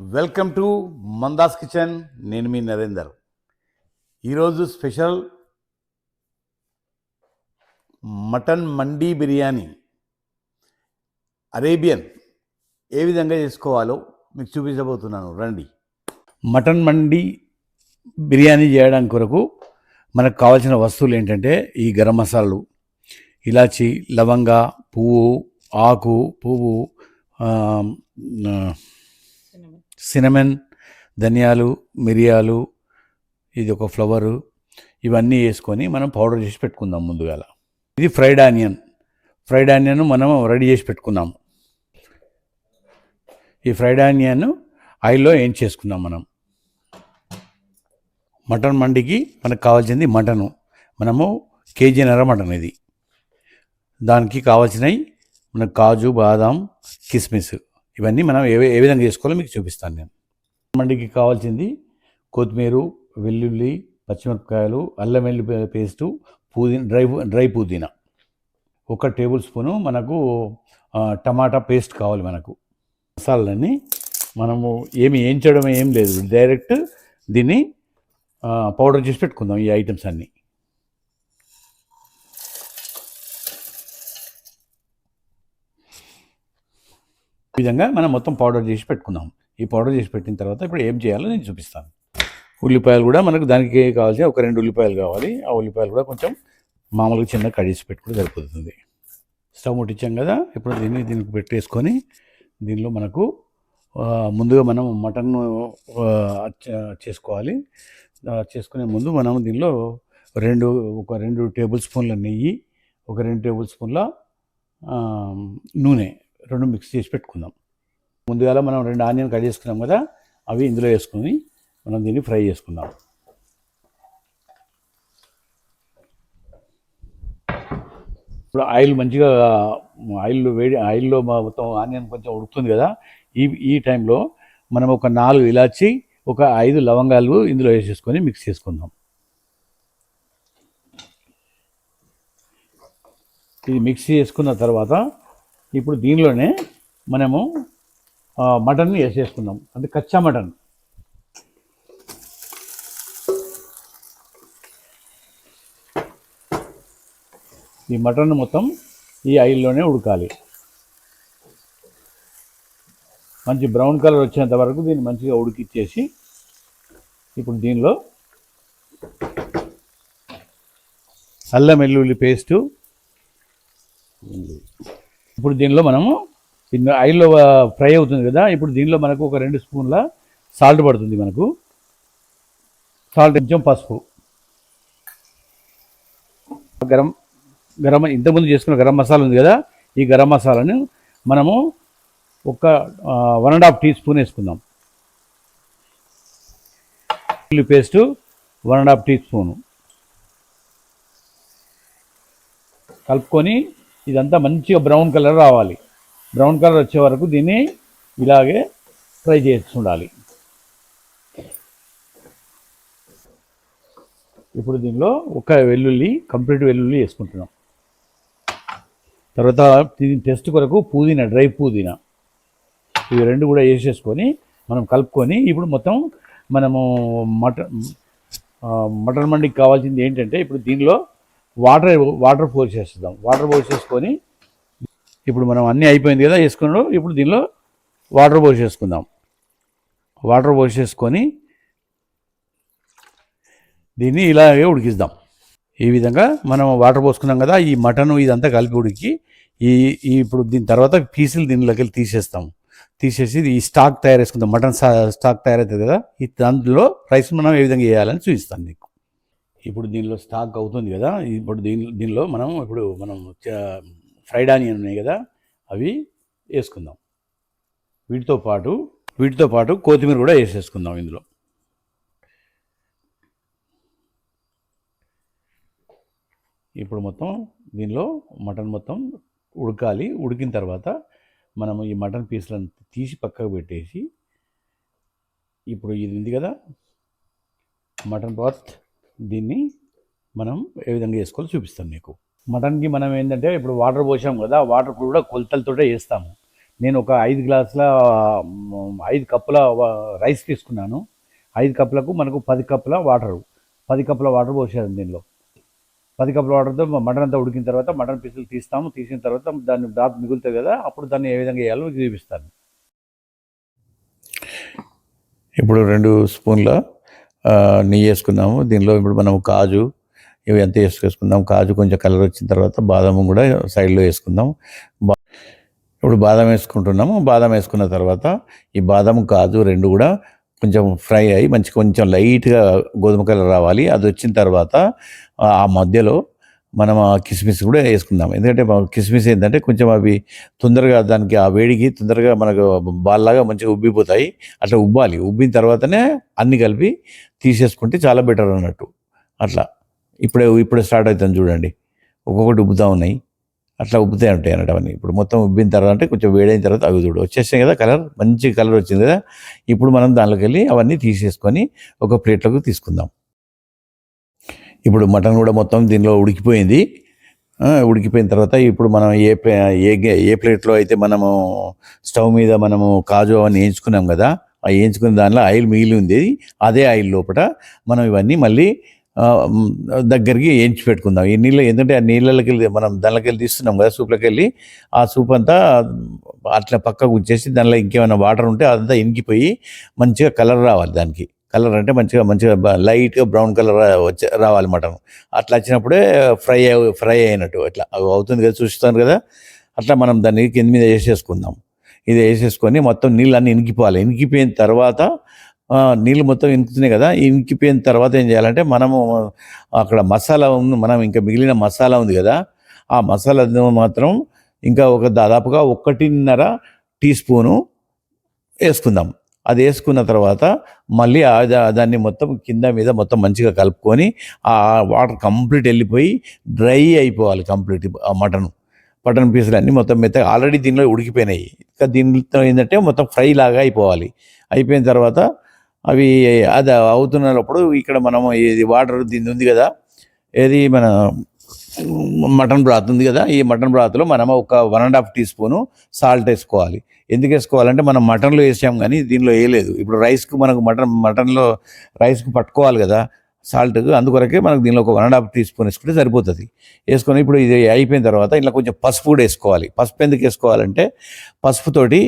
Welcome to మందాస్ kitchen. నేను మీ నరేందర్. ఈరోజు special mutton mandi biryani. Arabian. ఏ విధంగా చేసుకోవాలో మీకు చూపించబోతున్నాను. రండి. మటన్ మండీ బిర్యానీ చేయడానికి కొరకు మనకు కావాల్సిన వస్తువులు ఏంటంటే ఈ గరం మసాలాలు ఇలాచి లవంగ పువ్వు ఆకు పువ్వు సినమన్ ధనియాలు మిరియాలు ఇది ఒక ఫ్లవరు ఇవన్నీ వేసుకొని మనం పౌడర్ చేసి పెట్టుకుందాం ముందుగా. ఇది ఫ్రైడ్ ఆనియన్. ఫ్రైడ్ ఆనియన్ మనం రెడీ చేసి పెట్టుకున్నాం. ఈ ఫ్రైడ్ ఆనియన్ ఆయిల్లో ఏం చేసుకుందాం మనం. మటన్ మండికి మనకు కావాల్సింది మటను. మనము కేజీన్నర మటన్ ఇది. దానికి కావాల్సినవి మనకు కాజు బాదాం కిస్మిస్. ఇవన్నీ మనం ఏ ఏ విధంగా చేసుకోవాలో మీకు చూపిస్తాను నేను. మండికి కావాల్సింది కొత్తిమీర వెల్లుల్లి పచ్చిమిరపకాయలు అల్లం వెల్లుల్లి పేస్టు పుదీనా డ్రై డ్రై పుదీనా. ఒక టేబుల్ స్పూను మనకు టమాటా పేస్ట్ కావాలి మనకు. మసాలాలన్నీ మనము ఏమి వేయించడం ఏం లేదు. డైరెక్ట్ దీన్ని పౌడర్ చేసి పెట్టుకుందాం ఈ ఐటమ్స్ అన్నీ. ఈ విధంగా మనం మొత్తం పౌడర్ చేసి పెట్టుకున్నాం. ఈ పౌడర్ చేసి పెట్టిన తర్వాత ఇప్పుడు ఏం చేయాలో నేను చూపిస్తాను. ఉల్లిపాయలు కూడా మనకు దానికి కావాల్సిన ఒక రెండు ఉల్లిపాయలు కావాలి. ఆ ఉల్లిపాయలు కూడా కొంచెం మామూలుగా చిన్న కడిసి పెట్టుకుంటే సరిపోతుంది. స్టవ్ ముట్టించాం కదా ఇప్పుడు దీన్ని దీనికి పెట్టేసుకొని దీనిలో మనకు ముందుగా మనం మటన్ చేసుకోవాలి. చేసుకునే ముందు మనం దీనిలో రెండు ఒక రెండు టేబుల్ స్పూన్ల నెయ్యి ఒక రెండు టేబుల్ స్పూన్ల నూనె రెండు మిక్స్ చేసి పెట్టుకుందాం. ముందుగా మనం రెండు ఆనియన్ కట్ చేసుకున్నాం కదా అవి ఇందులో వేసుకొని మనం దీన్ని ఫ్రై చేసుకుందాం. ఇప్పుడు ఆయిల్ మంచిగా ఆయిల్ వేడి ఆయిల్లో మొత్తం ఆనియన్ కొంచెం ఉడుకుతుంది కదా ఈ ఈ టైంలో మనం ఒక నాలుగు ఇలాచి ఒక ఐదు లవంగాలు ఇందులో వేసేసుకొని మిక్స్ చేసుకుందాం. ఇది మిక్స్ చేసుకున్న తర్వాత ఇప్పుడు దీనిలోనే మనము మటన్ని వేసేసుకుందాం అంటే కచ్చా మటన్. ఈ మటన్ మొత్తం ఈ ఆయిల్లోనే ఉడకాలి. మంచి బ్రౌన్ కలర్ వచ్చేంత వరకు దీన్ని మంచిగా ఉడికిచ్చేసి ఇప్పుడు దీనిలో అల్లం వెల్లుల్లి పేస్టు. ఇప్పుడు దీనిలో మనము ఆయిల్లో ఫ్రై అవుతుంది కదా ఇప్పుడు దీనిలో మనకు ఒక రెండు స్పూన్ల సాల్ట్ పడుతుంది మనకు. సాల్ట్ కొంచెం పసుపు. గరం గరం ఇంతకుముందు చేసుకున్న గరం మసాలా ఉంది కదా ఈ గరం మసాలాను మనము ఒక one and half teaspoon వేసుకుందాం. ఉల్లి paste one and half teaspoon కలుపుకొని ఇదంతా మంచిగా బ్రౌన్ కలర్ రావాలి. బ్రౌన్ కలర్ వచ్చే వరకు దీన్ని ఇలాగే ఫ్రై చేస్తుండాలి ఇప్పుడు దీనిలో ఒక వెల్లుల్లి కంప్లీట్ వెల్లుల్లి వేసుకుంటున్నాం. తర్వాత దీని టెస్ట్ కొరకు పుదీనా డ్రై పుదీనా. ఇవి రెండు కూడా వేసేసుకొని మనం కలుపుకొని ఇప్పుడు మొత్తం మనము మటన్ మటన్ మండికి కావాల్సింది ఏంటంటే ఇప్పుడు దీనిలో వాటర్ వాటర్ పోసేస్తాం వాటర్ పోసేసుకొని ఇప్పుడు మనం అన్నీ అయిపోయింది కదా వేసుకున్నాడు. ఇప్పుడు దీనిలో వాటర్ పోసేసుకుందాం వాటర్ పోసేసుకొని దీన్ని ఇలాగే ఉడికిద్దాం. ఈ విధంగా మనం వాటర్ పోసుకున్నాం కదా ఈ మటన్ ఇదంతా కలిపి ఉడికి ఈ ఈ ఇప్పుడు దీని తర్వాత పీసులు దీనిలోకి వెళ్ళి తీసేస్తాం. తీసేసి ఈ స్టాక్ తయారు చేసుకుందాం. మటన్ స్టాక్ తయారవుతుంది కదా ఈ దాంట్లో రైస్ మనం ఏ విధంగా వేయాలని చూపిస్తాను నీకు ఇప్పుడు దీనిలో స్టాక్ అవుతుంది కదా. ఇప్పుడు దీని దీనిలో మనం ఇప్పుడు మనం చ- ఫ్రైడ్ ఆనియన్ ఉన్నాయి కదా. అవి వేసుకుందాం. వీటితో పాటు వీటితో పాటు కొత్తిమీర కూడా వేసేసుకుందాం ఇందులో. ఇప్పుడు మొత్తం దీనిలో మటన్ మొత్తం ఉడకాలి. ఉడికిన తర్వాత మనం ఈ మటన్ పీసులను తీసి పక్కకు పెట్టేసి ఇప్పుడు ఇది ఉంది కదా. మటన్ బాత్ దీన్ని మనం ఏ విధంగా చేసుకోవాలో చూపిస్తాను మీకు. మటన్కి మనం ఏంటంటే ఇప్పుడు వాటర్ పోసాం కదా వాటర్ కూడా కొలతలతోటే వేస్తాము. నేను ఒక ఐదు గ్లాసుల ఐదు కప్పుల రైస్ తీసుకున్నాను. ఐదు కప్పులకు మనకు పది కప్పుల వాటరు. పది కప్పుల వాటర్ పోసాను దీనిలో. పది కప్పుల వాటర్తో మటన్ అంతా ఉడికిన తర్వాత మటన్ పీసులు తీస్తాము. తీసిన తర్వాత దాన్ని దాపు మిగులుతుంది కదా అప్పుడు దాన్ని ఏ విధంగా వేయాలో మీకు చూపిస్తాను. ఇప్పుడు రెండు స్పూన్ల నెయ్యి వేసుకున్నాము దీనిలో ఇప్పుడు మనం కాజు ఇవి ఎంత వేసుకేసుకుందాం కాజు కొంచెం కలర్ వచ్చిన తర్వాత బాదం కూడా సైడ్లో వేసుకుందాం. బా- ఇప్పుడు బాదం వేసుకుంటున్నాము. బాదం వేసుకున్న తర్వాత ఈ బాదం కాజు రెండు కూడా కొంచెం ఫ్రై అయ్యి మంచి కొంచెం లైట్గా గోధుమ కలర్ రావాలి. అది వచ్చిన తర్వాత ఆ మధ్యలో మనం ఆ కిస్మిస్ కూడా వేసుకుందాం. ఎందుకంటే కిస్మిస్ ఏంటంటే కొంచెం అవి తొందరగా దానికి ఆ వేడికి తొందరగా మనకు బాల్లాగా మంచిగా ఉబ్బిపోతాయి. అట్లా ఉబ్బాలి. ఉబ్బిన తర్వాతనే అన్ని కలిపి తీసేసుకుంటే చాలా బెటర్ అన్నట్టు. అట్లా. ఇప్పుడే ఇప్పుడే స్టార్ట్ అవుతుంది చూడండి. ఒక్కొక్కటి ఉబ్బుతా ఉన్నాయి. అట్లా ఉబ్బుతాయి ఉంటాయి అన్నట్టు అవన్నీ. ఇప్పుడు మొత్తం ఉబ్బిన తర్వాత అంటే కొంచెం వేడైన తర్వాత అవి చూడు. వచ్చేసాయి కదా కలర్? మంచి కలర్ వచ్చింది కదా? ఇప్పుడు మనం దానిలోకి వెళ్ళి అవన్నీ తీసేసుకొని ఒక ప్లేట్లోకి తీసుకుందాం. ఇప్పుడు మటన్ కూడా మొత్తం దీనిలో ఉడికిపోయింది. ఉడికిపోయిన తర్వాత ఇప్పుడు మనం ఏ ప్లే ఏ ఏ ప్లేట్లో అయితే మనము స్టవ్ మీద మనము కాజు అవన్నీ వేయించుకున్నాం కదా ఆ వేయించుకున్న దానిలో ఆయిల్ మిగిలి ఉంది. అదే ఆయిల్ లోపల మనం ఇవన్నీ మళ్ళీ దగ్గరికి వేయించి పెట్టుకుందాం. ఈ నీళ్ళు ఎందుకంటే ఆ నీళ్ళకి వెళ్ళి మనం దానిలోకి వెళ్ళి తీస్తున్నాం కదా సూప్లోకి వెళ్ళి ఆ సూప్ అంతా అట్లా పక్కకు ఉంచేసి దానిలో ఇంకేమైనా వాటర్ ఉంటే అదంతా ఇంకిపోయి మంచిగా కలర్ రావాలి దానికి. కలర్ అంటే మంచిగా మంచిగా లైట్గా బ్రౌన్ కలర్ వచ్చే రావాలి మటన్. అట్లా వచ్చినప్పుడే ఫ్రై ఫ్రై అయినట్టు అట్లా అవి అవుతుంది కదా చూస్తాను కదా. అట్లా మనం దాన్ని కింద మీద వేసేసుకుందాం. ఇది వేసేసుకొని మొత్తం నీళ్ళు అన్నీ ఇనికిపోవాలి. ఇనికిపోయిన తర్వాత నీళ్ళు మొత్తం ఇనుకుతున్నాయి కదా. ఇనికిపోయిన తర్వాత ఏం చేయాలంటే మనము అక్కడ మసాలా ఉంది మనం ఇంకా మిగిలిన మసాలా ఉంది కదా. ఆ మసాలా మాత్రం ఇంకా ఒక దాదాపుగా ఒకటిన్నర టీ స్పూను వేసుకుందాం. అది వేసుకున్న తర్వాత మళ్ళీ దాన్ని మొత్తం కింద మీద మొత్తం మంచిగా కలుపుకొని ఆ వాటర్ కంప్లీట్ వెళ్ళిపోయి డ్రై అయిపోవాలి కంప్లీట్ ఆ మటన్. మటన్ పీసులు అన్నీ మొత్తం మెత్తగా ఆల్రెడీ దీనిలో ఉడికిపోయినాయి. ఇంకా దీంట్లో ఏంటంటే మొత్తం ఫ్రై లాగా అయిపోవాలి. అయిపోయిన తర్వాత అవి అది అవుతున్నప్పుడు ఇక్కడ మనం ఇది వాటర్ దీని ఉంది కదా ఏది మన మటన్ బ్రాత్ ఉంది కదా ఈ మటన్ బ్రాత్లో మనం ఒక one and half teaspoon salt వేసుకోవాలి. ఎందుకు వేసుకోవాలంటే మనం మటన్లో వేసాం కానీ దీనిలో వేయలేదు. ఇప్పుడు రైస్కు మనకు మటన్ మటన్లో రైస్కు పట్టుకోవాలి కదా సాల్ట్ అందుకొరకే మనకు దీనిలో ఒక one and half teaspoon వేసుకుంటే సరిపోతుంది. వేసుకొని ఇప్పుడు ఇది అయిపోయిన తర్వాత ఇలా కొంచెం పసుపు కూడా వేసుకోవాలి. పసుపు ఎందుకు వేసుకోవాలంటే పసుపుతోటి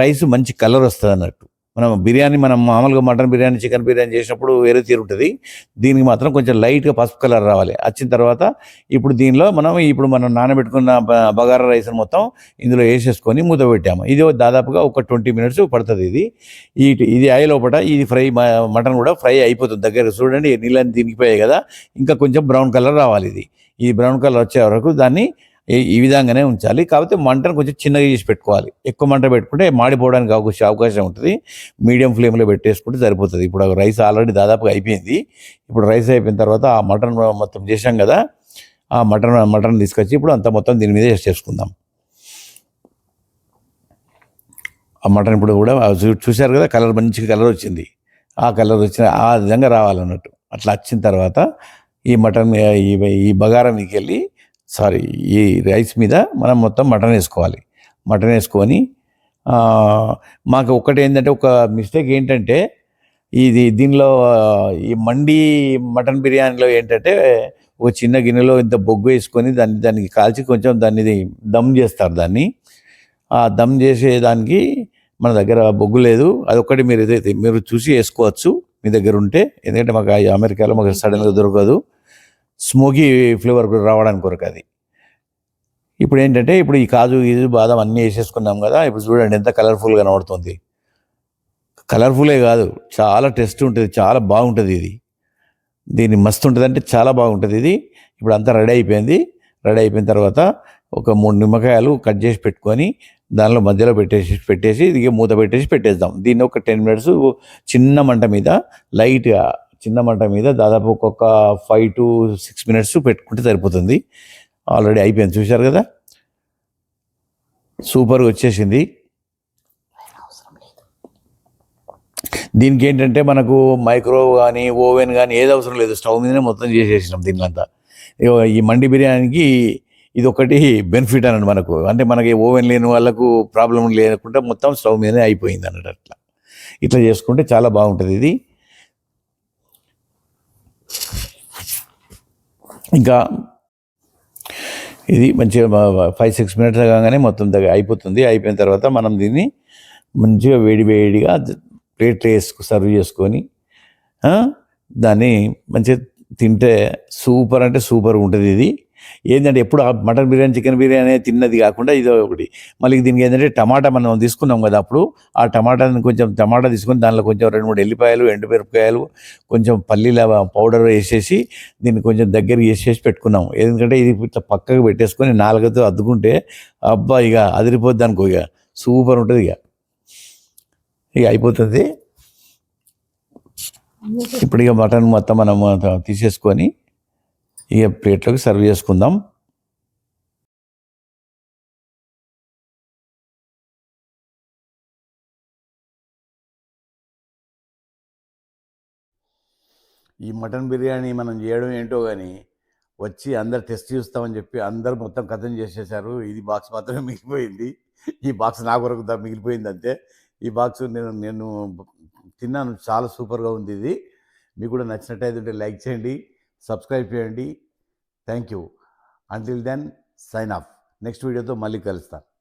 రైస్ మంచి కలర్ వస్తుంది అన్నట్టు మనం బిర్యానీ మనం మామూలుగా మటన్ బిర్యానీ చికెన్ బిర్యానీ చేసినప్పుడు వేరే తీరు ఉంటుంది. దీనికి మాత్రం కొంచెం లైట్గా పసుపు కలర్ రావాలి. వచ్చిన తర్వాత ఇప్పుడు దీనిలో మనం ఇప్పుడు మనం నానబెట్టుకున్న బ- బగారా రైస్ మొత్తం ఇందులో వేసేసుకొని మూత పెట్టాము. ఇది దాదాపుగా ఒక ట్వంటీ మినిట్స్ పడుతుంది ఇది. ఈ ఇది అయ్యే లోపల ఇది ఫ్రై మటన్ కూడా ఫ్రై అయిపోతుంది. దగ్గర చూడండి నీళ్ళని దిగిపోయాయి కదా. ఇంకా కొంచెం బ్రౌన్ కలర్ రావాలి ఇది. ఈ బ్రౌన్ కలర్ వచ్చే వరకు దాన్ని ఈ- విధంగానే ఉంచాలి. కాకపోతే మంటను కొంచెం చిన్నగా చేసి పెట్టుకోవాలి. ఎక్కువ మంట పెట్టుకుంటే మాడిపోవడానికి అవకాశం అవకాశం ఉంటుంది. మీడియం ఫ్లేమ్లో పెట్టేసుకుంటే సరిపోతుంది. ఇప్పుడు రైస్ ఆల్రెడీ దాదాపుగా అయిపోయింది. ఇప్పుడు రైస్ అయిపోయిన తర్వాత ఆ మటన్ మొత్తం చేసాం కదా ఆ మటన్ మటన్ తీసుకొచ్చి ఇప్పుడు అంత మొత్తం దీని మీద చేసుకుందాం. ఆ మటన్ ఇప్పుడు కూడా చూశారు కదా కలర్ మంచి కలర్ వచ్చింది. ఆ కలర్ వచ్చిన ఆ విధంగా రావాలన్నట్టు. అట్లా వచ్చిన తర్వాత ఈ మటన్ ఈ ఈ బగారా వెళ్ళి సారీ ఈ రైస్ మీద మనం మొత్తం మటన్ వేసుకోవాలి. మటన్ వేసుకొని మాకు ఒక్కటి ఏంటంటే ఒక మిస్టేక్ ఏంటంటే ఇది దీనిలో ఈ మండి మటన్ బిర్యానీలో ఏంటంటే ఒక చిన్న గిన్నెలో ఇంత బొగ్గు వేసుకొని దాన్ని దానికి కాల్చి కొంచెం దాన్ని దమ్ చేస్తారు దాన్ని. ఆ దమ్ చేసేదానికి మన దగ్గర బొగ్గు లేదు. అదొక్కటి మీరు ఏదైతే మీరు చూసి వేసుకోవచ్చు మీ దగ్గర ఉంటే. ఎందుకంటే మాకు ఆ అమెరికాలో మాకు సడన్గా దొరకదు. స్మోకీ ఫ్లేవర్ కూడా రావడానికి కొరకు అది. ఇప్పుడు ఏంటంటే ఇప్పుడు ఈ కాజు గీజు బాదం అన్నీ వేసేసుకున్నాం కదా ఇప్పుడు చూడండి ఎంత కలర్ఫుల్గా కనబడుతుంది. కలర్ఫులే కాదు చాలా టేస్ట్ ఉంటుంది చాలా బాగుంటుంది ఇది. దీన్ని మస్తు ఉంటుంది అంటే చాలా బాగుంటుంది ఇది. ఇప్పుడు అంతా రెడీ అయిపోయింది. రెడీ అయిపోయిన తర్వాత ఒక మూడు నిమ్మకాయలు కట్ చేసి పెట్టుకొని దానిలో మధ్యలో పెట్టేసి పెట్టేసి ఇది మూత పెట్టేసి పెట్టేద్దాం. దీన్ని ఒక టెన్ మినిట్స్ చిన్న మంట మీద లైట్గా చిన్న మంట మీద దాదాపు ఒక్కొక్క ఫైవ్ టు సిక్స్ మినిట్స్ పెట్టుకుంటే సరిపోతుంది. ఆల్రెడీ అయిపోయింది చూశారు కదా? సూపర్గా వచ్చేసింది. దీనికి ఏంటంటే మనకు మైక్రోవ్ కానీ ఓవెన్ కానీ ఏది అవసరం లేదు. స్టవ్ మీదనే మొత్తం చేసేసినాం దీనికంతా ఈ మండి బిర్యానీకి ఇది ఒకటి బెనిఫిట్ అన్నట్టు మనకు. అంటే మనకి ఓవెన్ లేని వాళ్ళకు ప్రాబ్లం లేకుండా మొత్తం స్టవ్ మీదనే అయిపోయింది అన్నట్టు అట్లా. ఇట్లా చేసుకుంటే చాలా బాగుంటుంది ఇది. ఇంకా ఇది మంచిగా ఫైవ్ సిక్స్ మినిట్స్ కాగానే మొత్తం దగ్గర అయిపోతుంది. అయిపోయిన తర్వాత మనం దీన్ని మంచిగా వేడి వేడిగా ప్లేట్ వేసుకు సర్వ్ చేసుకొని దాన్ని మంచిగా తింటే సూపర్ అంటే సూపర్ ఉంటుంది ఇది. ఏంటంటే ఎప్పుడు మటన్ బిర్యానీ చికెన్ బిర్యానీ తిన్నది కాకుండా ఇది ఒకటి. మళ్ళీ దీనికి ఏంటంటే టమాటా మనం తీసుకున్నాం కదా అప్పుడు ఆ టమాటాని కొంచెం టమాటా తీసుకొని దానిలో కొంచెం రెండు మూడు ఎల్లిపాయలు ఎండుమిరపకాయలు కొంచెం పల్లీల పౌడర్ వేసేసి దీన్ని కొంచెం దగ్గర వేసేసి పెట్టుకున్నాం. ఎందుకంటే ఇది ఇట్లా పక్కకు పెట్టేసుకొని నాలుగతో అద్దుకుంటే అబ్బా ఇక అదిరిపోద్ది అనుకో ఇక. సూపర్ ఉంటుంది ఇక. ఇక అయిపోతుంది. ఇప్పుడు ఇక మటన్ మొత్తం మనం తీసేసుకొని ఇక ప్లేట్లోకి సర్వ్ చేసుకుందాం. ఈ మటన్ బిర్యానీ మనం చేయడం ఏంటో కానీ వచ్చి అందరు టెస్ట్ చూస్తామని చెప్పి అందరు మొత్తం కథం చేసేసారు ఇది బాక్స్ మాత్రమే మిగిలిపోయింది. ఈ బాక్స్ నా కొరకు మిగిలిపోయింది అంతే. ఈ బాక్స్ నేను నేను తిన్నాను. చాలా సూపర్గా ఉంది ఇది. మీకు కూడా నచ్చినట్టయితే లైక్ చేయండి. సబ్స్క్రైబ్ చేయండి. Thank you. Until then sign off next వీడియోతో మళ్ళీ కలుస్తాను